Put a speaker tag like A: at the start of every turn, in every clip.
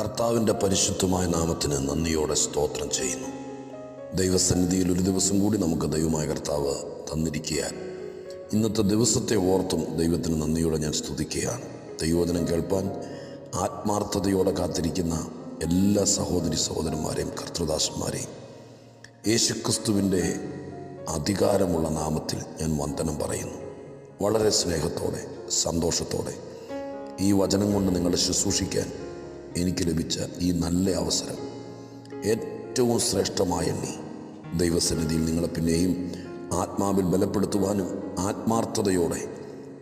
A: കർത്താവിന്റെ പരിശുദ്ധമായ നാമത്തിന് നന്ദിയോടെ സ്തോത്രം ചെയ്യുന്നു. ദൈവസന്നിധിയിൽ ഒരു ദിവസം കൂടി നമുക്ക് ദൈവമായ കർത്താവ് തന്നിരിക്കുകയാൽ ഇന്നത്തെ ദിവസത്തെ ഓർത്തും ദൈവത്തിന് നന്ദിയോടെ ഞാൻ സ്തുതിക്കുകയാണ്. ദൈവവചനം കേൾപ്പാൻ ആത്മാർത്ഥതയോടെ കാത്തിരിക്കുന്ന എല്ലാ സഹോദരി സഹോദരന്മാരെയും കർത്തൃദാസന്മാരെയും യേശുക്രിസ്തുവിന്റെ അധികാരമുള്ള നാമത്തിൽ ഞാൻ വന്ദനം പറയുന്നു. വളരെ സ്നേഹത്തോടെ സന്തോഷത്തോടെ ഈ വചനം കൊണ്ട് നിങ്ങളെ ശുശ്രൂഷിക്കാൻ എനിക്ക് ലഭിച്ച ഈ നല്ല അവസരം. ഏറ്റവും ശ്രേഷ്ഠമായ എണ്ണി. ദൈവസന്നിധിയിൽ നിങ്ങളെ പിന്നെയും ആത്മാവിൽ ബലപ്പെടുത്തുവാനും ആത്മാർത്ഥതയോടെ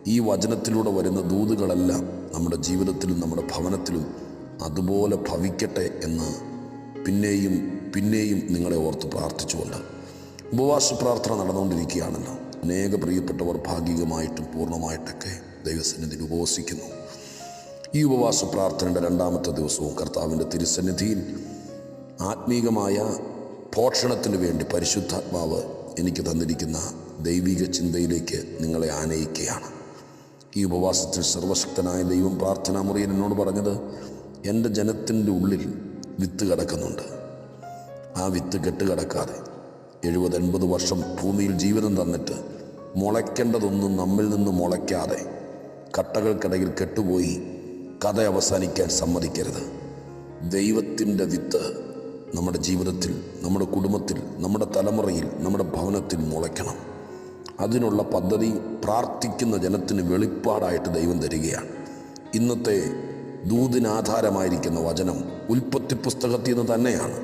A: ഈ വചനത്തിലൂടെ വരുന്ന ദൂതുകളെല്ലാം നമ്മുടെ ജീവിതത്തിലും നമ്മുടെ ഭവനത്തിലും അതുപോലെ ഭവിക്കട്ടെ എന്ന് പിന്നെയും പിന്നെയും നിങ്ങളെ ഓർത്ത് പ്രാർത്ഥിച്ചുകൊണ്ട് ഉപവാസ പ്രാർത്ഥന നടന്നുകൊണ്ടിരിക്കുകയാണല്ലോ. അനേക പ്രിയപ്പെട്ടവർ ഭാഗികമായിട്ടും പൂർണമായിട്ടൊക്കെ ദൈവസന്നിധിയിൽ ഉപവസിക്കുന്നു. ഈ ഉപവാസ പ്രാർത്ഥനയുടെ രണ്ടാമത്തെ ദിവസവും കർത്താവിന്റെ തിരുസന്നിധിയിൽ ആത്മീകമായ പോഷണത്തിന് വേണ്ടി പരിശുദ്ധാത്മാവ് എനിക്ക് തന്നിരിക്കുന്ന ദൈവിക ചിന്തയിലേക്ക് നിങ്ങളെ ആനയിക്കുകയാണ്. ഈ ഉപവാസത്തിൽ സർവശക്തനായ ദൈവം പ്രാർത്ഥനാ മുറിയിൽ എന്നോട് പറഞ്ഞത് എന്റെ ജനത്തിന്റെ ഉള്ളിൽ വിത്ത് കിടക്കുന്നുണ്ട്. ആ വിത്ത് കെട്ടുകിടക്കാതെ എഴുപത് എൺപത് വർഷം ഭൂമിയിൽ ജീവിതം തന്നിട്ട് മുളയ്ക്കേണ്ടതൊന്നും നമ്മിൽ നിന്ന് മുളയ്ക്കാതെ കട്ടകൾക്കിടയിൽ കെട്ടുപോയി കഥ അവസാനിക്കാൻ സമ്മതിക്കരുത്. ദൈവത്തിന്റെ വിത്ത് നമ്മുടെ ജീവിതത്തിൽ നമ്മുടെ കുടുംബത്തിൽ നമ്മുടെ തലമുറയിൽ നമ്മുടെ ഭവനത്തിൽ മുളയ്ക്കണം. അതിനുള്ള പദ്ധതി പ്രാർത്ഥിക്കുന്ന ജനത്തിന് വെളിപ്പാടായിട്ട് ദൈവം തരികയാണ്. ഇന്നത്തെ ദൂതിനാധാരമായിരിക്കുന്ന വചനം ഉൽപ്പത്തി പുസ്തകത്തിൽ നിന്ന് തന്നെയാണ്.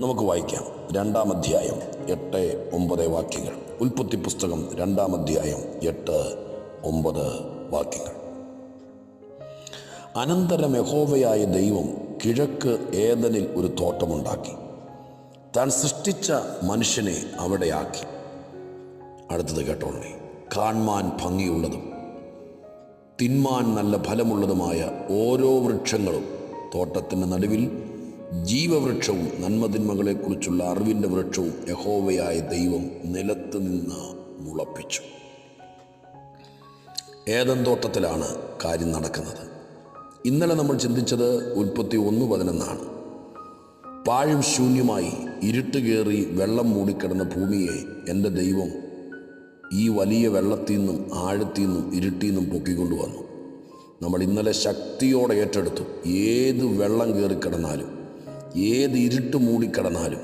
A: നമുക്ക് വായിക്കാം. രണ്ടാം അധ്യായം എട്ട് ഒമ്പത് വാക്യങ്ങൾ. ഉൽപ്പത്തി പുസ്തകം രണ്ടാം അധ്യായം എട്ട് ഒമ്പത് വാക്യങ്ങൾ. അനന്തരം യഹോവയായ ദൈവം കിഴക്ക് ഏതനിൽ ഒരു തോട്ടമുണ്ടാക്കി. താൻ സൃഷ്ടിച്ച മനുഷ്യനെ അവിടെയാക്കി അടുത്തത് കേട്ടോളേ കാൺമാൻ ഭംഗിയുള്ളതും തിന്മാൻ നല്ല ഫലമുള്ളതുമായ ഓരോ വൃക്ഷങ്ങളും തോട്ടത്തിന്റെ നടുവിൽ ജീവവൃക്ഷവും നന്മതിന്മകളെക്കുറിച്ചുള്ള അറിവിന്റെ വൃക്ഷവും യഹോവയായ ദൈവം നിലത്ത് നിന്ന് മുളപ്പിച്ചു. ഏതൻ തോട്ടത്തിലാണ് കാര്യം നടക്കുന്നത്. ഇന്നലെ നമ്മൾ ചിന്തിച്ചത് ഉൽപ്പത്തി ഒന്ന് പതിനൊന്നാണ്. പാഴും ശൂന്യമായി ഇരുട്ട് കയറി വെള്ളം മൂടിക്കിടന്ന ഭൂമിയെ എന്റെ ദൈവം ഈ വലിയ വെള്ളത്തിൽ നിന്നും ആഴത്തിൽ നിന്നും ഇരുട്ടിൽ നിന്നും പൊക്കിക്കൊണ്ടുവന്നു. നമ്മൾ ഇന്നലെ ശക്തിയോടെ ഏറ്റെടുത്തു. ഏത് വെള്ളം കയറിക്കിടന്നാലും ഏത് ഇരുട്ട് മൂടിക്കിടന്നാലും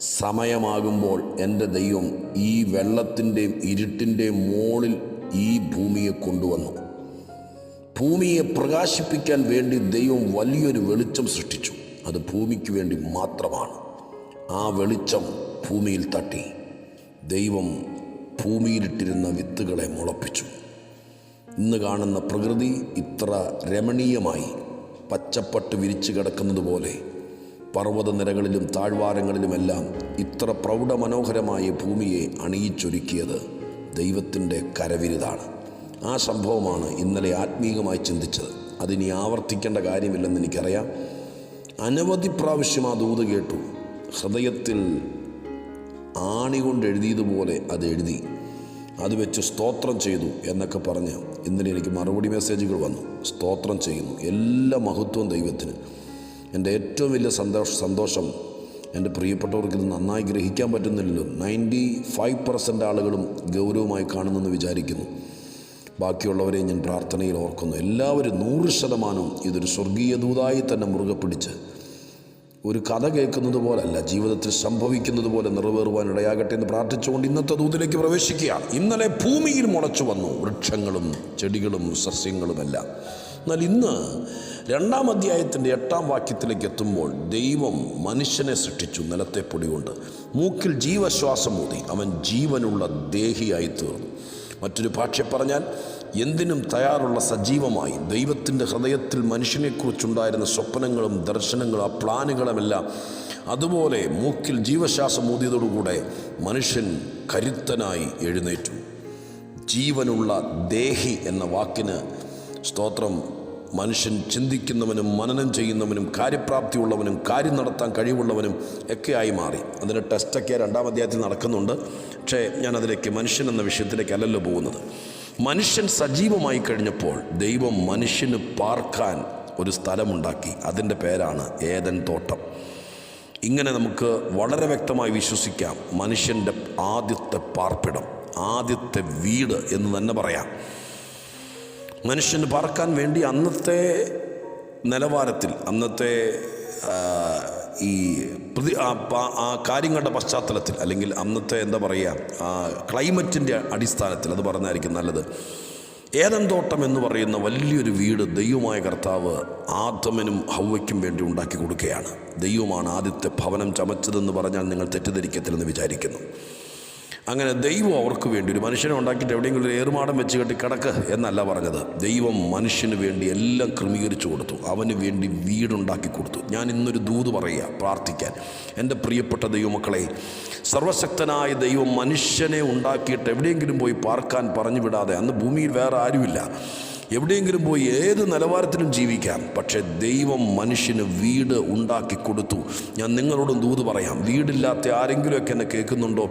A: സമയമാകുമ്പോൾ എന്റെ ദൈവം ഈ വെള്ളത്തിന്റെയും ഇരുട്ടിന്റെയും മോളിൽ ഈ ഭൂമിയെ കൊണ്ടുവന്നു. ഭൂമിയെ പ്രകാശിപ്പിക്കാൻ വേണ്ടി ദൈവം വലിയൊരു വെളിച്ചം സൃഷ്ടിച്ചു. അത് ഭൂമിക്ക് വേണ്ടി മാത്രമാണ്. ആ വെളിച്ചം ഭൂമിയിൽ തട്ടി. ദൈവം ഭൂമിയിലിട്ടിരുന്ന വിത്തുകളെ മുളപ്പിച്ചു. ഇന്ന് കാണുന്ന പ്രകൃതി ഇത്ര രമണീയമായി. പച്ചപ്പട്ട് വിരിച്ചു കിടക്കുന്നത് പോലെ പർവതനിരകളിലും താഴ്വാരങ്ങളിലുമെല്ലാം ഇത്ര പ്രൗഢമനോഹരമായ ഭൂമിയെ അണിയിച്ചൊരുക്കിയത് ദൈവത്തിന്റെ കരവിരുതാണ്. ആ സംഭവമാണ് ഇന്നലെ ആത്മീകമായി ചിന്തിച്ചത്. അതിനി ആവർത്തിക്കേണ്ട കാര്യമില്ലെന്ന് എനിക്കറിയാം. അനവധി പ്രാവശ്യം ആ ദൂത് കേട്ടു. ഹൃദയത്തിൽ ആണി കൊണ്ട് എഴുതിയതുപോലെ അത് എഴുതി. അത് വെച്ച് സ്തോത്രം ചെയ്തു എന്നൊക്കെ പറഞ്ഞ് ഇന്നലെ എനിക്ക് മറുപടി മെസ്സേജുകൾ വന്നു. സ്തോത്രം ചെയ്യുന്നു. എല്ലാ മഹത്വം ദൈവത്തിന്. എന്റെ ഏറ്റവും വലിയ സന്തോഷ സന്തോഷം എന്റെ പ്രിയപ്പെട്ടവർക്ക് ഇത് നന്നായി ഗ്രഹിക്കാൻ പറ്റുന്നില്ലല്ലോ. നയന്റി ഫൈവ് പെർസെന്റ് ആളുകളും ഗൗരവമായി കാണുന്നെന്ന് വിചാരിക്കുന്നു. ബാക്കിയുള്ളവരെ ഞാൻ പ്രാർത്ഥനയിൽ ഓർക്കുന്നു. എല്ലാവരും നൂറ് ശതമാനവും ഇതൊരു സ്വർഗീയ ദൂതായി തന്നെ മുറുകെ പിടിച്ച് ഒരു കഥ കേൾക്കുന്നത് പോലല്ല ജീവിതത്തിൽ സംഭവിക്കുന്നത് പോലെ നിറവേറുവാൻ ഇടയാകട്ടെ എന്ന് പ്രാർത്ഥിച്ചുകൊണ്ട് ഇന്നത്തെ ദൂതിലേക്ക് പ്രവേശിക്കുകയാണ് ഇന്നലെ ഭൂമിയിൽ മുളച്ചു വന്നു വൃക്ഷങ്ങളും ചെടികളും സസ്യങ്ങളുമെല്ലാം. എന്നാൽ ഇന്ന് രണ്ടാം അധ്യായത്തിന്റെ എട്ടാം വാക്യത്തിലേക്ക് എത്തുമ്പോൾ ദൈവം മനുഷ്യനെ സൃഷ്ടിച്ചു നിലത്തെ പൊടികൊണ്ട്. മൂക്കിൽ ജീവശ്വാസം ഊതി അവൻ ജീവനുള്ള ദേഹിയായി തീർന്നു. മറ്റൊരു ഭാഷ പറഞ്ഞാൽ എന്തിനും തയ്യാറുള്ള സജീവമായി ദൈവത്തിന്റെ ഹൃദയത്തിൽ മനുഷ്യനെക്കുറിച്ചുണ്ടായിരുന്ന സ്വപ്നങ്ങളും ദർശനങ്ങളും ആ പ്ലാനുകളുമെല്ലാം അതുപോലെ മൂക്കിൽ ജീവശ്വാസം ഊതിയതോടുകൂടെ മനുഷ്യൻ കരുത്തനായി എഴുന്നേറ്റു. ജീവനുള്ള ദേഹി എന്ന വാക്കിന് സ്തോത്രം മനുഷ്യൻ ചിന്തിക്കുന്നവനും മനനം ചെയ്യുന്നവനും കാര്യപ്രാപ്തിയുള്ളവനും കാര്യം നടത്താൻ കഴിവുള്ളവനും ഒക്കെയായി മാറി. അതിന് ടെസ്റ്റൊക്കെ രണ്ടാം അധ്യായത്തിൽ നടക്കുന്നുണ്ട്. പക്ഷേ ഞാനതിലേക്ക് മനുഷ്യൻ എന്ന വിഷയത്തിലേക്കല്ലല്ലോ പോകുന്നത്. മനുഷ്യൻ സജീവമായി കഴിഞ്ഞപ്പോൾ ദൈവം മനുഷ്യന് പാർക്കാൻ ഒരു സ്ഥലമുണ്ടാക്കി. അതിന്റെ പേരാണ് ഏതൻ തോട്ടം. ഇങ്ങനെ നമുക്ക് വളരെ വ്യക്തമായി വിശ്വസിക്കാം മനുഷ്യന്റെ ആദ്യത്തെ പാർപ്പിടം ആദ്യത്തെ വീട് എന്ന് തന്നെ പറയാം. മനുഷ്യന് പാർക്കാൻ വേണ്ടി അന്നത്തെ നിലവാരത്തിൽ അന്നത്തെ ഈ പ്രതി ആ ആ കാര്യങ്ങളുടെ പശ്ചാത്തലത്തിൽ അല്ലെങ്കിൽ അന്നത്തെ എന്താ പറയുക ആ ക്ലൈമറ്റിന്റെ അടിസ്ഥാനത്തിൽ അത് പറഞ്ഞായിരിക്കും നല്ലത്. ഏതൻ തോട്ടം എന്ന് പറയുന്ന വലിയൊരു വീട് ദൈവമായ കർത്താവ് ആദമനും ഹൗവയ്ക്കും വേണ്ടി ഉണ്ടാക്കി കൊടുക്കുകയാണ്. ദൈവമാണ് ആദ്യത്തെ ഭവനം ചമച്ചതെന്ന് പറഞ്ഞാൽ നിങ്ങൾ തെറ്റിദ്ധരിക്കത്തില്ലെന്ന് വിചാരിക്കുന്നു. അങ്ങനെ ദൈവം അവർക്ക് വേണ്ടി ഒരു മനുഷ്യനെ ഉണ്ടാക്കിയിട്ട് എവിടെയെങ്കിലും ഒരു ഏറുമാടം വെച്ച് കെട്ടി കിടക്ക് എന്നല്ല പറഞ്ഞത്. ദൈവം മനുഷ്യന് വേണ്ടി എല്ലാം ക്രമീകരിച്ചു കൊടുത്തു. അവന് വേണ്ടി വീടുണ്ടാക്കി കൊടുത്തു. ഞാൻ ഇന്നൊരു ദൂത് പറയുക പ്രാർത്ഥിക്കാൻ. എന്റെ പ്രിയപ്പെട്ട ദൈവമക്കളെ സർവശക്തനായ ദൈവം മനുഷ്യനെ ഉണ്ടാക്കിയിട്ട് എവിടെയെങ്കിലും പോയി പാർക്കാൻ പറഞ്ഞു വിടാതെ അന്ന് ഭൂമിയിൽ വേറെ ആരുമില്ല. എവിടെയെങ്കിലും പോയി ഏത് നിലവാരത്തിലും ജീവിക്കാം. പക്ഷേ ദൈവം മനുഷ്യന് വീട് ഉണ്ടാക്കി കൊടുത്തു. ഞാൻ നിങ്ങളോടും ദൂത് പറയാം. വീടില്ലാത്ത ആരെങ്കിലുമൊക്കെ എന്നെ കേൾക്കുന്നുണ്ടോ?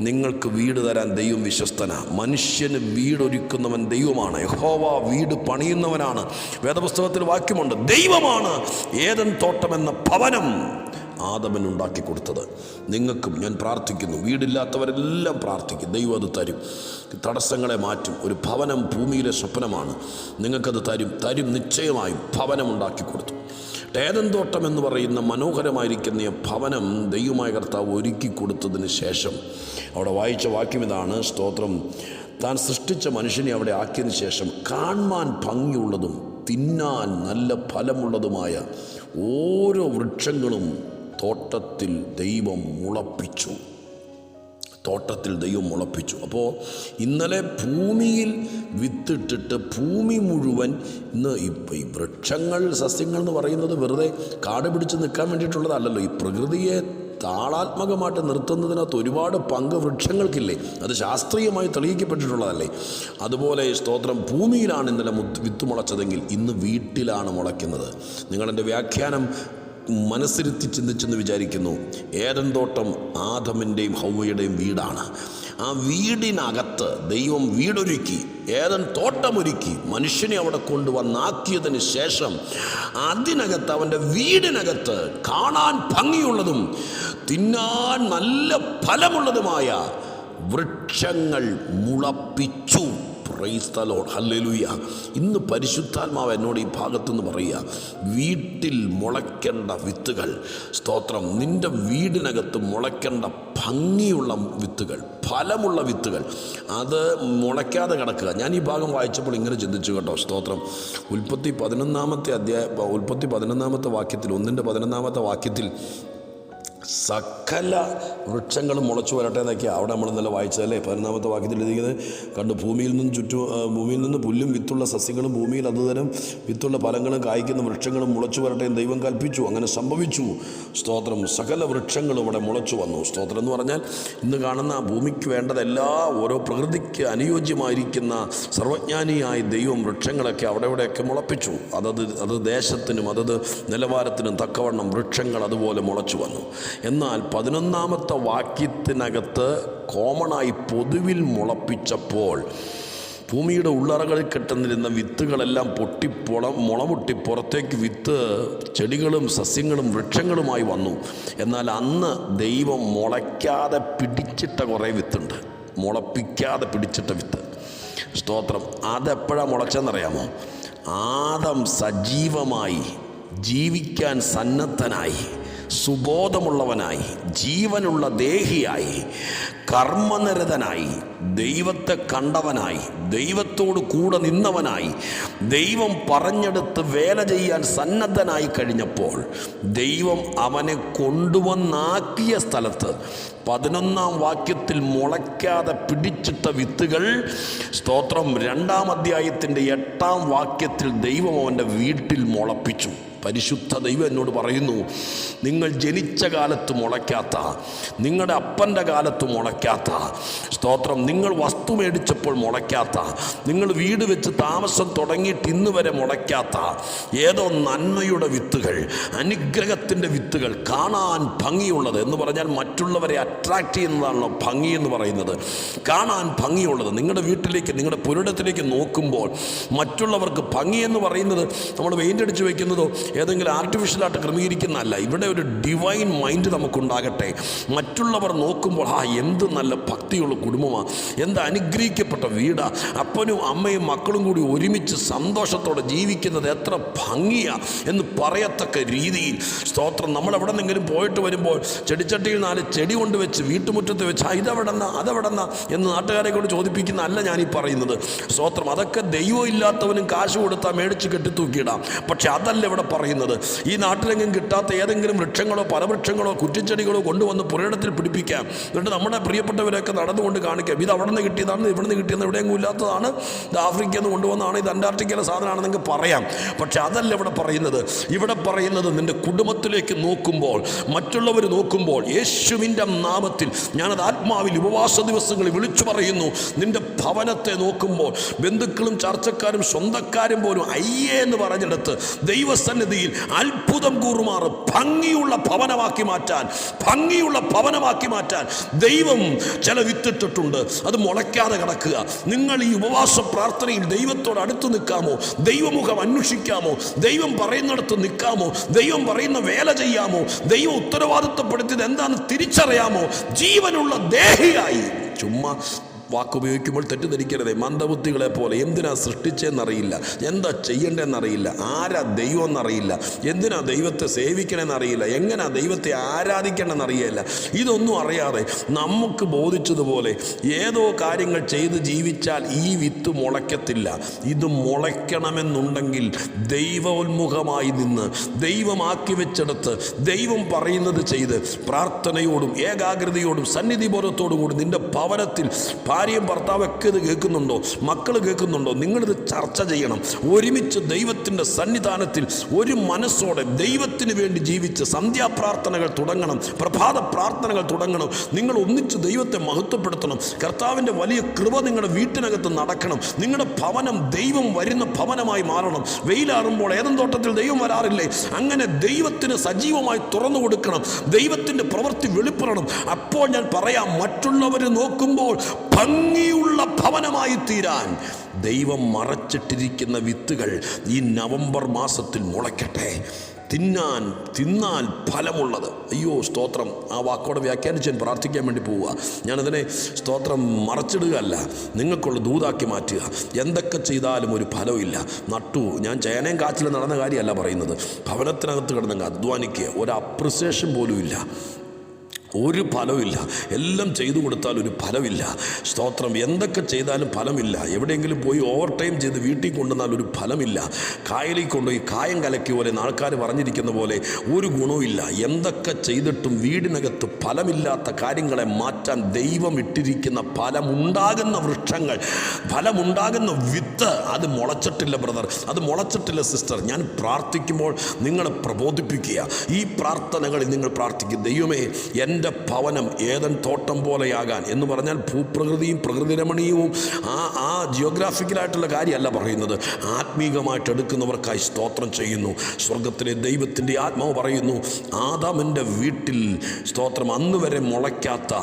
A: നിങ്ങൾക്ക് വീട് തരാൻ ദൈവം വിശ്വസ്തന. മനുഷ്യന് വീടൊരുക്കുന്നവൻ ദൈവമാണ്. യഹോവ വീട് പണിയുന്നവനാണ്. വേദപുസ്തകത്തിൽ വാക്യമുണ്ട്. ദൈവമാണ് ഏതൻ തോട്ടമെന്ന ഭവനം. ആദമൻ ഉണ്ടാക്കി കൊടുത്തത്. നിങ്ങൾക്കും ഞാൻ പ്രാർത്ഥിക്കുന്നു. വീടില്ലാത്തവരെല്ലാം പ്രാർത്ഥിക്കും. ദൈവം അത് തരും. തടസ്സങ്ങളെ മാറ്റും. ഒരു ഭവനം ഭൂമിയിലെ സ്വപ്നമാണ്. നിങ്ങൾക്കത് തരും. തരും. നിശ്ചയമായും ഭവനം ഉണ്ടാക്കി കൊടുത്തു. ടേതന്തോട്ടം എന്ന് പറയുന്ന മനോഹരമായിരിക്കുന്ന ഭവനം ദൈവമായ കർത്താവ് ഒരുക്കി കൊടുത്തതിന് ശേഷം അവിടെ വായിച്ച വാക്യം ഇതാണ് സ്തോത്രം. താൻ സൃഷ്ടിച്ച മനുഷ്യനെ അവിടെ ആക്കിയതിന് ശേഷം കാണുവാൻ ഭംഗിയുള്ളതും തിന്നാൻ നല്ല ഫലമുള്ളതുമായ ഓരോ വൃക്ഷങ്ങളും തോട്ടത്തിൽ ദൈവം മുളപ്പിച്ചു. തോട്ടത്തിൽ ദൈവം മുളപ്പിച്ചു. അപ്പോൾ ഇന്നലെ ഭൂമിയിൽ വിത്തിട്ടിട്ട് ഭൂമി മുഴുവൻ ഇന്ന് ഇപ്പം ഈ വൃക്ഷങ്ങൾ സസ്യങ്ങൾ എന്ന് പറയുന്നത് വെറുതെ കാട് പിടിച്ച് നിൽക്കാൻ വേണ്ടിയിട്ടുള്ളതല്ലല്ലോ. ഈ പ്രകൃതിയെ താളാത്മകമായിട്ട് നിർത്തുന്നതിനകത്ത് ഒരുപാട് പങ്ക് വൃക്ഷങ്ങൾക്കില്ലേ? അത് ശാസ്ത്രീയമായി തെളിയിക്കപ്പെട്ടിട്ടുള്ളതല്ലേ? അതുപോലെ സ്തോത്രം ഭൂമിയിലാണ് ഇന്നലെ വിത്ത് മുളച്ചതെങ്കിൽ ഇന്ന് വീട്ടിലാണ് മുളയ്ക്കുന്നത്. നിങ്ങളെന്റെ വ്യാഖ്യാനം മനസ്സിരുത്തി ചിന്തിച്ചെന്ന് വിചാരിക്കുന്നു. തോട്ടം ആദമിന്റെയും ഹൗവയുടെയും വീടാണ്. ആ വീടിനകത്ത് ദൈവം വീടൊരുക്കി ഏതൻ തോട്ടമൊരുക്കി മനുഷ്യനെ അവിടെ കൊണ്ടുവന്നാക്കിയതിന് ശേഷം അതിനകത്ത് അവന്റെ വീടിനകത്ത് കാണാൻ ഭംഗിയുള്ളതും തിന്നാൻ നല്ല ഫലമുള്ളതുമായ വൃക്ഷങ്ങൾ മുളപ്പിച്ചു. പ്രൈസ്തലോൺ ഹല്ലലൂയ ഇന്ന് പരിശുദ്ധാത്മാവ് എന്നോട് ഈ ഭാഗത്തുനിന്ന് പറയുക വീട്ടിൽ മുളയ്ക്കേണ്ട വിത്തുകൾ സ്തോത്രം നിന്റെ വീടിനകത്ത് മുളയ്ക്കേണ്ട ഭംഗിയുള്ള വിത്തുകൾ ഫലമുള്ള വിത്തുകൾ അത് മുളയ്ക്കാതെ കിടക്കുക. ഞാൻ ഈ ഭാഗം വായിച്ചപ്പോൾ ഇങ്ങനെ ചിന്തിച്ചു കേട്ടോ സ്തോത്രം. ഉൽപ്പത്തി പതിനൊന്നാമത്തെ അധ്യായ ഉൽപ്പത്തി പതിനൊന്നാമത്തെ വാക്യത്തിൽ ഒന്നിന്റെ പതിനൊന്നാമത്തെ വാക്യത്തിൽ സകല വൃക്ഷങ്ങളും മുളച്ചു വരട്ടെ എന്നൊക്കെയാണ് അവിടെ നമ്മൾ ഇന്നലെ വായിച്ചതല്ലേ? പതിനൊന്നാമത്തെ വാക്യത്തിൽ എഴുതിയത് കണ്ട് ഭൂമിയിൽ നിന്ന് ചുറ്റും ഭൂമിയിൽ നിന്ന് പുല്ലും വിത്തുള്ള സസ്യങ്ങളും ഭൂമിയിൽ അതുതരം വിത്തുള്ള ഫലങ്ങളും കായ്ക്കുന്ന വൃക്ഷങ്ങളും മുളച്ചു വരട്ടെ എന്ന് ദൈവം കൽപ്പിച്ചു. അങ്ങനെ സംഭവിച്ചു. സ്തോത്രം. സകല വൃക്ഷങ്ങളും ഇവിടെ മുളച്ചു വന്നു. സ്തോത്രം എന്ന് പറഞ്ഞാൽ ഇന്ന് കാണുന്ന ഭൂമിക്ക് വേണ്ടതെല്ലാ ഓരോ പ്രകൃതിക്ക് അനുയോജ്യമായിരിക്കുന്ന സർവജ്ഞാനിയായ ദൈവം വൃക്ഷങ്ങളൊക്കെ അവിടെ ഇവിടെയൊക്കെ മുളപ്പിച്ചു. അതത് അത് ദേശത്തിനും അതത് നിലവാരത്തിനും തക്കവണ്ണം വൃക്ഷങ്ങൾ അതുപോലെ മുളച്ചു വന്നു. എന്നാൽ പതിനൊന്നാമത്തെ വാക്യത്തിനകത്ത് കോമണായി പൊതുവിൽ മുളപ്പിച്ചപ്പോൾ ഭൂമിയുടെ ഉള്ളറകളിൽ കെട്ടുന്നിരുന്ന വിത്തുകളെല്ലാം പൊട്ടിപ്പൊള മുളമുട്ടി പുറത്തേക്ക് വിത്ത് ചെടികളും സസ്യങ്ങളും വൃക്ഷങ്ങളുമായി വന്നു. എന്നാൽ അന്ന് ദൈവം മുളയ്ക്കാതെ പിടിച്ചിട്ട കുറേ വിത്തുണ്ട്. മുളപ്പിക്കാതെ പിടിച്ചിട്ട വിത്ത്. സ്തോത്രം. അതെപ്പോഴാണ് മുളച്ചെന്നറിയാമോ? ആദം സജീവമായി ജീവിക്കാൻ സന്നദ്ധനായി. സുബോധമുള്ളവനായി ജീവനുള്ള ദേഹിയായി കർമ്മനിരതനായി ദൈവത്തെ കണ്ടവനായി ദൈവത്തോട് കൂടെ നിന്നവനായി ദൈവം പറഞ്ഞെടുത്ത് വേല ചെയ്യാൻ സന്നദ്ധനായി കഴിഞ്ഞപ്പോൾ ദൈവം അവനെ കൊണ്ടുവന്നാക്കിയ സ്ഥലത്ത് പതിനൊന്നാം വാക്യത്തിൽ മുളയ്ക്കാതെ പിടിച്ചിട്ട വിത്തുകൾ സ്തോത്രം രണ്ടാം അധ്യായത്തിന്റെ എട്ടാം വാക്യത്തിൽ ദൈവം അവന്റെ വീട്ടിൽ മുളപ്പിച്ചു. പരിശുദ്ധ ദൈവം എന്നോട് പറയുന്നു നിങ്ങൾ ജനിച്ച കാലത്ത് മുളയ്ക്കാത്ത നിങ്ങളുടെ അപ്പന്റെ കാലത്ത് മുളയ്ക്കാത്ത സ്തോത്രം നിങ്ങൾ വസ്തു മേടിച്ചപ്പോൾ മുളയ്ക്കാത്ത നിങ്ങൾ വീട് വെച്ച് താമസം തുടങ്ങിയിട്ട് ഇന്ന് വരെ മുളയ്ക്കാത്ത ഏതോ നന്മയുടെ വിത്തുകൾ അനുഗ്രഹത്തിന്റെ വിത്തുകൾ കാണാൻ ഭംഗിയുള്ളത് എന്ന് പറഞ്ഞാൽ മറ്റുള്ളവരെ അട്രാക്റ്റ് ചെയ്യുന്നതാണല്ലോ ഭംഗി എന്ന് പറയുന്നത്. കാണാൻ ഭംഗിയുള്ളത്. നിങ്ങളുടെ വീട്ടിലേക്ക് നിങ്ങളുടെ പുരടത്തിലേക്ക് നോക്കുമ്പോൾ മറ്റുള്ളവർക്ക് ഭംഗി എന്ന് പറയുന്നത് നമ്മൾ പെയിന്റ് അടിച്ച് വെക്കുന്നതോ ഏതെങ്കിലും ആർട്ടിഫിഷ്യലായിട്ട് ക്രമീകരിക്കുന്നതല്ല. ഇവിടെ ഒരു ഡിവൈൻ മൈൻഡ് നമുക്കുണ്ടാകട്ടെ. മറ്റുള്ളവർ നോക്കുമ്പോൾ ആ എന്ത് നല്ല ഭക്തിയുള്ള കുടുംബമാണ് എന്ത് അനുഗ്രഹിക്കപ്പെട്ട വീടാ. അപ്പനും അമ്മയും മക്കളും കൂടി ഒരുമിച്ച് സന്തോഷത്തോടെ ജീവിക്കുന്നത് എത്ര ഭംഗിയാ എന്ന് പറയത്തക്ക രീതിയിൽ. സ്തോത്രം. നമ്മൾ എവിടെ നിന്നെങ്കിലും പോയിട്ട് വരുമ്പോൾ ചെടിച്ചട്ടിയിൽ നാല് ചെടി കൊണ്ട് വെച്ച് വീട്ടുമുറ്റത്ത് വെച്ച് ആ ഇതെവിടെന്ന അതെവിടെന്ന എന്ന് നാട്ടുകാരെ കൊണ്ട് ചോദിപ്പിക്കുന്ന അല്ല ഞാൻ ഈ പറയുന്നത്. സ്തോത്രം. അതൊക്കെ ദൈവം ഇല്ലാത്തവനും കാശ് കൊടുത്താൽ മേടിച്ച് കെട്ടിത്തൂക്കിയിടാം. പക്ഷെ അതല്ല ഇവിടെ പറയുന്നത്. ഈ നാട്ടിലെങ്കിലും കിട്ടാത്ത ഏതെങ്കിലും വൃക്ഷങ്ങളോ പലവൃക്ഷങ്ങളോ കുറ്റിച്ചെടികളോ കൊണ്ടുവന്ന് പുരയിടത്തിൽ പിടിപ്പിക്കാം. എന്നിട്ട് നമ്മുടെ പ്രിയപ്പെട്ടവരെയൊക്കെ നടന്നുകൊണ്ട് കാണിക്കാം. ഇത് അവിടെ നിന്ന് കിട്ടിയതാണ് ഇവിടെ നിന്ന് കിട്ടിയത് എവിടെയെങ്കിലും ഇല്ലാത്തതാണ്. ഇത് ആഫ്രിക്കയിൽ നിന്ന് കൊണ്ടുവന്നതാണ് ഇത് അന്റാർട്ടിക്കയിലെ സാധനമാണെന്ന് നിങ്ങൾക്ക് പറയാം. പക്ഷേ അതല്ല ഇവിടെ പറയുന്നത്. ഇവിടെ പറയുന്നത് നിന്റെ കുടുംബത്തിലേക്ക് നോക്കുമ്പോൾ മറ്റുള്ളവർ നോക്കുമ്പോൾ യേശുവിന്റെ നാമത്തിൽ ഞാനത് ആത്മാവിൽ ഉപവാസ ദിവസങ്ങളിൽ വിളിച്ചു പറയുന്നു. നിന്റെ ഭവനത്തെ നോക്കുമ്പോൾ ബന്ധുക്കളും ചർച്ചക്കാരും സ്വന്തക്കാരും പോലും അയ്യേ എന്ന് പറഞ്ഞെടുത്ത് ദൈവസന്നിധിയിൽ അത്ഭുതം കൂറുമാറ് ഭംഗിയുള്ള ഭവനമാക്കി മാറ്റാൻ ഭംഗിയുള്ള ഭവനമാക്കി മാറ്റാൻ ദൈവം ചില വിത്തിട്ടിട്ടുണ്ട്. അത് മുളയ്ക്കാതെ കിടക്കുക. നിങ്ങൾ ഈ ഉപവാസ പ്രാർത്ഥനയിൽ ദൈവത്തോട് അടുത്ത് നിൽക്കാമോ? ദൈവമുഖം അന്വേഷിക്കാമോ? ദൈവം പറയുന്നിടത്ത് നിൽക്കാമോ? ദൈവം പറയുന്ന വേല ചെയ്യാമോ? ദൈവം ഉത്തരവാദിത്വപ്പെടുത്തിയത് എന്താണെന്ന് തിരിച്ചറിയാമോ? ജീവനുള്ള ദേഹിയായി. ചുമ്മാ വാക്കുപയോഗിക്കുമ്പോൾ തെറ്റിദ്ധരിക്കരുതേ. മന്ദബുദ്ധികളെ പോലെ എന്തിനാ സൃഷ്ടിച്ചതെന്നറിയില്ല എന്താ ചെയ്യേണ്ടതെന്നറിയില്ല ആരാ ദൈവം എന്നറിയില്ല എന്തിനാ ദൈവത്തെ സേവിക്കണമെന്നറിയില്ല. എങ്ങനെയാ ദൈവത്തെ ആരാധിക്കണമെന്ന് ആരാധിക്കണമെന്നറിയില്ല. ഇതൊന്നും അറിയാതെ നമുക്ക് ബോധിച്ചതുപോലെ ഏതോ കാര്യങ്ങൾ ചെയ്ത് ജീവിച്ചാൽ ഈ വിത്ത് മുളയ്ക്കത്തില്ല. ഇത് മുളയ്ക്കണമെന്നുണ്ടെങ്കിൽ ദൈവോന്മുഖമായി നിന്ന് ദൈവമാക്കി വെച്ചെടുത്ത് ദൈവം പറയുന്നത് ചെയ്ത് പ്രാർത്ഥനയോടും ഏകാഗ്രതയോടും സന്നിധി ബോധത്തോടും കൂടി നിന്റെ ഭവനത്തിൽ ഭാര്യയും ഭർത്താവൊക്കെ ഇത് കേൾക്കുന്നുണ്ടോ? മക്കൾ കേൾക്കുന്നുണ്ടോ? നിങ്ങളിത് ചർച്ച ചെയ്യണം. ഒരുമിച്ച് ദൈവത്തിന്റെ സന്നിധാനത്തിൽ ഒരു മനസ്സോടെ ദൈവത്തിന് വേണ്ടി ജീവിച്ച് സന്ധ്യാപ്രാർത്ഥനകൾ തുടങ്ങണം. പ്രഭാത പ്രാർത്ഥനകൾ തുടങ്ങണം. നിങ്ങൾ ഒന്നിച്ച് ദൈവത്തെ മഹത്വപ്പെടുത്തണം. കർത്താവിന്റെ വലിയ കൃപ നിങ്ങളുടെ വീട്ടിനകത്ത് നടക്കണം. നിങ്ങളുടെ ഭവനം ദൈവം വരുന്ന ഭവനമായി മാറണം. വെയിലാറുമ്പോൾ ഏതൻ തോട്ടത്തിൽ ദൈവം വരാറില്ലേ? അങ്ങനെ ദൈവത്തിന് സജീവമായി തുറന്നു കൊടുക്കണം. ദൈവത്തിന്റെ പ്രവൃത്തി വെളിപ്പെടണം. അപ്പോൾ ഞാൻ പറയാം മറ്റുള്ളവർ നോക്കുമ്പോൾ ഭംഗിയുള്ള ഭവനമായി തീരാൻ ദൈവം മറച്ചിട്ടിരിക്കുന്ന വിത്തുകൾ ഈ നവംബർ മാസത്തിൽ മുളയ്ക്കട്ടെ. തിന്നാൻ തിന്നാൽ ഫലമുള്ളത്. അയ്യോ സ്തോത്രം. ആ വാക്കോടെ വ്യാഖ്യാനിച്ച് പ്രാർത്ഥിക്കാൻ വേണ്ടി പോവുക. ഞാനതിനെ സ്തോത്രം മറച്ചിടുകയല്ല. നിങ്ങൾക്കുള്ള ദൂതാക്കി മാറ്റുക. എന്തൊക്കെ ചെയ്താലും ഒരു ഫലമില്ല നട്ടു. ഞാൻ ചേനയും കാച്ചിൽ നടന്ന കാര്യമല്ല പറയുന്നത്. ഭവനത്തിനകത്ത് കിടന്നെങ്കിൽ അധ്വാനിക്കുക. ഒരു അപ്രിസിയേഷൻ പോലും ഇല്ല ഒരു ഫലമില്ല എല്ലാം ചെയ്തു കൊടുത്താൽ ഒരു ഫലമില്ല സ്തോത്രം. എന്തൊക്കെ ചെയ്താലും ഫലമില്ല. എവിടെയെങ്കിലും പോയി ഓവർ ടൈം ചെയ്ത് വീട്ടിൽ കൊണ്ടുവന്നാൽ ഒരു ഫലമില്ല. കായലിൽ കൊണ്ടുപോയി കായം കലക്കിയ പോലെ ആൾക്കാർ പറഞ്ഞിരിക്കുന്ന പോലെ ഒരു ഗുണവുമില്ല. എന്തൊക്കെ ചെയ്തിട്ടും വീടിനകത്ത് ഫലമില്ലാത്ത കാര്യങ്ങളെ മാറ്റാൻ ദൈവം ഇട്ടിരിക്കുന്ന ഫലമുണ്ടാകുന്ന വൃക്ഷങ്ങൾ ഫലമുണ്ടാകുന്ന വിത്ത് അത് മുളച്ചിട്ടില്ല ബ്രദർ. അത് മുളച്ചിട്ടില്ല സിസ്റ്റർ. ഞാൻ പ്രാർത്ഥിക്കുമ്പോൾ നിങ്ങളെ പ്രബോധിപ്പിക്കുക. ഈ പ്രാർത്ഥനകളിൽ നിങ്ങൾ പ്രാർത്ഥിക്കുക ദൈവമേ എന്റെ ഭവനം ഏതൻ തോട്ടം പോലെയാകാൻ എന്ന് പറഞ്ഞാൽ ഭൂപ്രകൃതിയും പ്രകൃതി രമണീയവും. ആ ആ ജിയോഗ്രാഫിക്കലായിട്ടുള്ള കാര്യമല്ല പറയുന്നത്. ആത്മീകമായിട്ട് എടുക്കുന്നവർക്കായി സ്തോത്രം ചെയ്യുന്നു. സ്വർഗത്തിലെ ദൈവത്തിന്റെ ആത്മാവ് പറയുന്നു ആദാമിന്റെ വീട്ടിൽ സ്തോത്രം അന്ന് വരെ മുളയ്ക്കാത്ത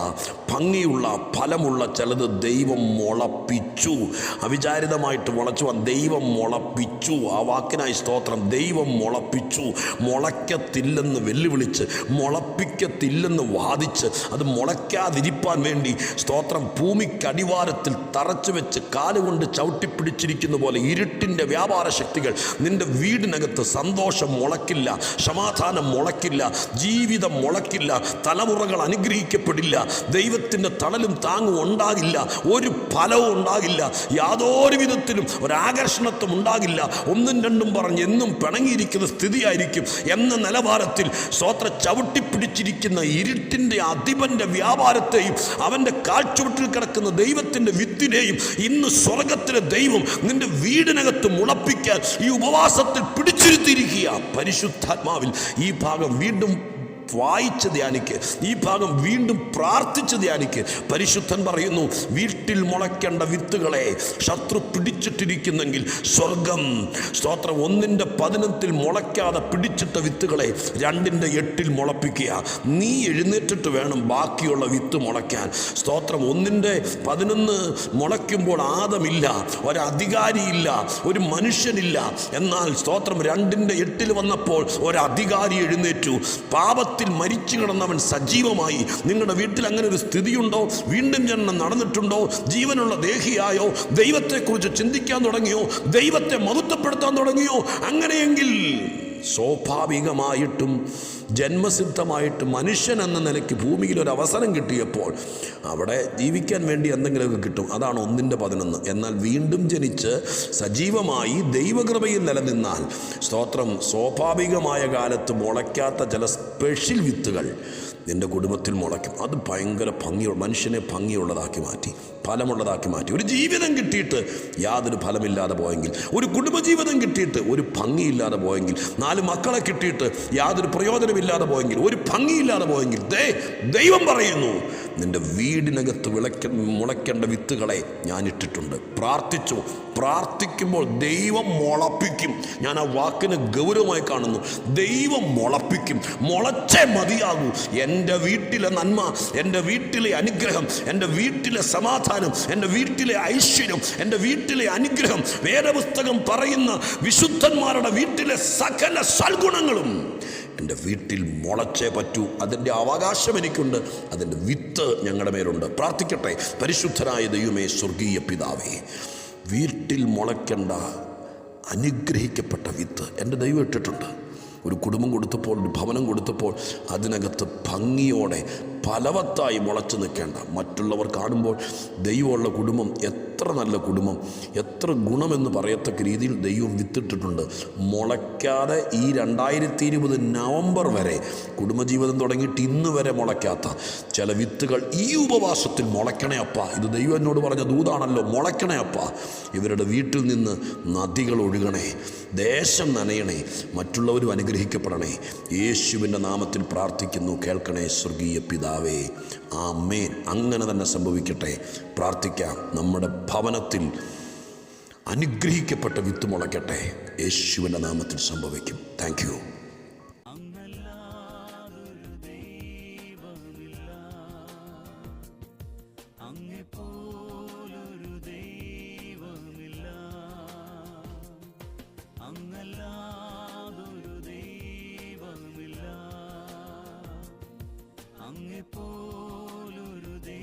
A: ഭംഗിയുള്ള ഫലമുള്ള ചിലത് ദൈവം മുളപ്പിച്ചു. അവിചാരിതമായിട്ട് മുളച്ചു ദൈവം മുളപ്പിച്ചു. ആ വാക്കിനായി സ്തോത്രം ദൈവം മുളപ്പിച്ചു. മുളയ്ക്കത്തില്ലെന്ന് വെല്ലുവിളിച്ച് മുളപ്പിക്കത്തില്ലെന്ന് വാദിച്ച് അത് മുളയ്ക്കാതിരിപ്പാൻ വേണ്ടി സ്തോത്രം ഭൂമിക്കടിവാരത്തിൽ തറച്ചു വെച്ച് കാലുകൊണ്ട് ചവിട്ടിപ്പിടിച്ചിരിക്കുന്ന പോലെ ഇരുട്ടിന്റെ വ്യാപാര ശക്തികൾ നിന്റെ വീടിനകത്ത് സന്തോഷം മുളയ്ക്കില്ല സമാധാനം മുളയ്ക്കില്ല ജീവിതം മുളയ്ക്കില്ല തലമുറകൾ അനുഗ്രഹിക്കപ്പെടില്ല ദൈവത്തിന്റെ തണലും താങ്ങും ഉണ്ടാകില്ല ഒരു ഫലവും ഉണ്ടാകില്ല യാതൊരു വിധത്തിലും ഒരാകർഷണത്വം ഉണ്ടാകില്ല. ഒന്നും രണ്ടും പറഞ്ഞ് എന്നും പിണങ്ങിയിരിക്കുന്ന സ്ഥിതിയായിരിക്കും എന്ന നിലവാരത്തിൽ സ്വോത്ര ചവിട്ടിപ്പിടിച്ചിരിക്കുന്ന ഇരുട്ടിന്റെ വീട്ടിന്റെ അധിപന്റെ വ്യാപാരത്തെയും അവന്റെ കാഴ്ചവട്ടിൽ കിടക്കുന്ന ദൈവത്തിന്റെ വിത്തിനെയും ഇന്ന് സ്വർഗത്തിലെ ദൈവം നിന്റെ വീടിനകത്ത് മുളപ്പിക്കാൻ ഈ ഉപവാസത്തിൽ പിടിച്ചിരുത്തിയിരിക്കുക പരിശുദ്ധാത്മാവിൽ ഈ ഭാഗം വീണ്ടും വായിച്ച് ധ്യാനിക്ക്. ഈ ഭാഗം വീണ്ടും പ്രാർത്ഥിച്ച് ധ്യാനിക്ക്. പരിശുദ്ധൻ പറയുന്നു വീട്ടിൽ മുളയ്ക്കേണ്ട വിത്തുകളെ ശത്രു പിടിച്ചിട്ടിരിക്കുന്നെങ്കിൽ സ്വർഗം സ്തോത്രം ഒന്നിന്റെ പതിനത്തിൽ മുളയ്ക്കാതെ പിടിച്ചിട്ട വിത്തുകളെ രണ്ടിന്റെ എട്ടിൽ മുളപ്പിക്കുക. നീ എഴുന്നേറ്റിട്ട് വേണം ബാക്കിയുള്ള വിത്ത് മുളയ്ക്കാൻ. സ്തോത്രം ഒന്നിന്റെ പതിനൊന്ന് മുളയ്ക്കുമ്പോൾ ആദമില്ല ഒരധികാരിയില്ല ഒരു മനുഷ്യനില്ല. എന്നാൽ സ്തോത്രം രണ്ടിന്റെ എട്ടിൽ വന്നപ്പോൾ ഒരധികാരി എഴുന്നേറ്റു. പാപത്തിൽ മരിച്ചു കിടന്നവൻ സജീവമായി. നിങ്ങളുടെ വീട്ടിൽ അങ്ങനെ ഒരു സ്ഥിതിയുണ്ടോ? വീണ്ടും ജനനം നടന്നിട്ടുണ്ടോ? ജീവനുള്ള ദേഹിയായോ? ദൈവത്തെക്കുറിച്ച് ചിന്തിക്കാൻ തുടങ്ങിയോ? ദൈവത്തെ മഹത്വപ്പെടുത്താൻ തുടങ്ങിയോ? അങ്ങനെയെങ്കിൽ സ്വാഭാവികമായിട്ടും ജന്മസിദ്ധമായിട്ടും മനുഷ്യൻ എന്ന നിലയ്ക്ക് ഭൂമിയിൽ ഒരു അവസരം കിട്ടിയപ്പോൾ അവിടെ ജീവിക്കാൻ വേണ്ടി എന്തെങ്കിലുമൊക്കെ കിട്ടും. അതാണ് ഒന്നിന്റെ പതിനൊന്ന്. എന്നാൽ വീണ്ടും ജനിച്ച് സജീവമായി ദൈവകൃപയിൽ നിലനിന്നാൽ സ്തോത്രം സ്വാഭാവികമായ കാലത്ത് മുളയ്ക്കാത്ത ചില സ്പെഷ്യൽ വിത്തുകൾ നിന്റെ കുടുംബത്തിൽ മുളയ്ക്കും. അത് ഭയങ്കര ഭംഗിയുള്ള മനുഷ്യനെ ഭംഗിയുള്ളതാക്കി മാറ്റി. ഫലമുള്ളതാക്കി മാറ്റി. ഒരു ജീവിതം കിട്ടിയിട്ട് യാതൊരു ഫലമില്ലാതെ പോയെങ്കിൽ ഒരു കുടുംബജീവിതം കിട്ടിയിട്ട് ഒരു ഭംഗിയില്ലാതെ പോയെങ്കിൽ നാല് മക്കളെ കിട്ടിയിട്ട് യാതൊരു പ്രയോജനമില്ലാതെ പോയെങ്കിൽ ഒരു ഭംഗിയില്ലാതെ പോയെങ്കിൽ ദേ ദൈവം പറയുന്നു നിന്റെ വീടിനകത്ത് വിളക്ക മുളയ്ക്കേണ്ട വിത്തുകളെ ഞാൻ ഇട്ടിട്ടുണ്ട്. പ്രാർത്ഥിച്ചു. പ്രാർത്ഥിക്കുമ്പോൾ ദൈവം മുളപ്പിക്കും. ഞാൻ ആ വാക്കിന് ഗൗരവമായി കാണുന്നു. ദൈവം മുളപ്പിക്കും. മുളച്ചേ മതിയാകൂ. എന്റെ വീട്ടിലെ നന്മ എന്റെ വീട്ടിലെ അനുഗ്രഹം എന്റെ വീട്ടിലെ സമാധാനം എന്റെ വീട്ടിലെ ഐശ്വര്യം എന്റെ വീട്ടിലെ അനുഗ്രഹം വേദപുസ്തകം പറയുന്ന വിശുദ്ധന്മാരുടെ വീട്ടിലെ സകല സൽഗുണങ്ങളും എന്റെ വീട്ടിൽ മുളച്ചേ പറ്റൂ. അതിന്റെ അവകാശം എനിക്കുണ്ട്. അതിന്റെ വിത്ത് ഞങ്ങളുടെ മേലുണ്ട്. പ്രാർത്ഥിക്കട്ടെ. പരിശുദ്ധനായ ദൈവമേ സ്വർഗീയ പിതാവേ വീട്ടിൽ മുളയ്ക്കേണ്ട അനുഗ്രഹിക്കപ്പെട്ട വിത്ത് എന്റെ ദൈവം ഇട്ടിട്ടുണ്ട്. ഒരു കുടുംബം കൊടുത്തപ്പോൾ ഒരു ഭവനം കൊടുത്തപ്പോൾ അതിനകത്ത് ഭംഗിയോടെ ഫലവത്തായി മുളച്ചു നിൽക്കേണ്ട. മറ്റുള്ളവർ കാണുമ്പോൾ ദൈവമുള്ള കുടുംബം എത്ര നല്ല കുടുംബം എത്ര ഗുണമെന്ന് പറയത്തക്ക രീതിയിൽ ദൈവം വിത്തിട്ടിട്ടുണ്ട്. മുളയ്ക്കാതെ ഈ രണ്ടായിരത്തി ഇരുപത് നവംബർ വരെ കുടുംബജീവിതം തുടങ്ങിയിട്ട് ഇന്ന് വരെ മുളയ്ക്കാത്ത ചില വിത്തുകൾ ഈ ഉപവാസത്തിൽ മുളയ്ക്കണേ അപ്പ. ഇത് ദൈവം എന്നോട് പറഞ്ഞ ദൂതാണല്ലോ മുളയ്ക്കണേ അപ്പ. ഇവരുടെ വീട്ടിൽ നിന്ന് നദികൾ ഒഴുകണേ ദേശം നനയണേ മറ്റുള്ളവരും അനുഗ്രഹിക്കപ്പെടണേ. യേശുവിന്റെ നാമത്തിൽ പ്രാർത്ഥിക്കുന്നു കേൾക്കണേ സ്വർഗീയ പിതാവേ ആ മേൻ അങ്ങനെ തന്നെ സംഭവിക്കട്ടെ. പ്രാർത്ഥിക്കാം. നമ്മുടെ ഭവനത്തിൽ അനുഗ്രഹിക്കപ്പെട്ട വിത്ത് മുളയ്ക്കട്ടെ. യേശുവിന്റെ നാമത്തിൽ സംഭവിക്കും. താങ്ക്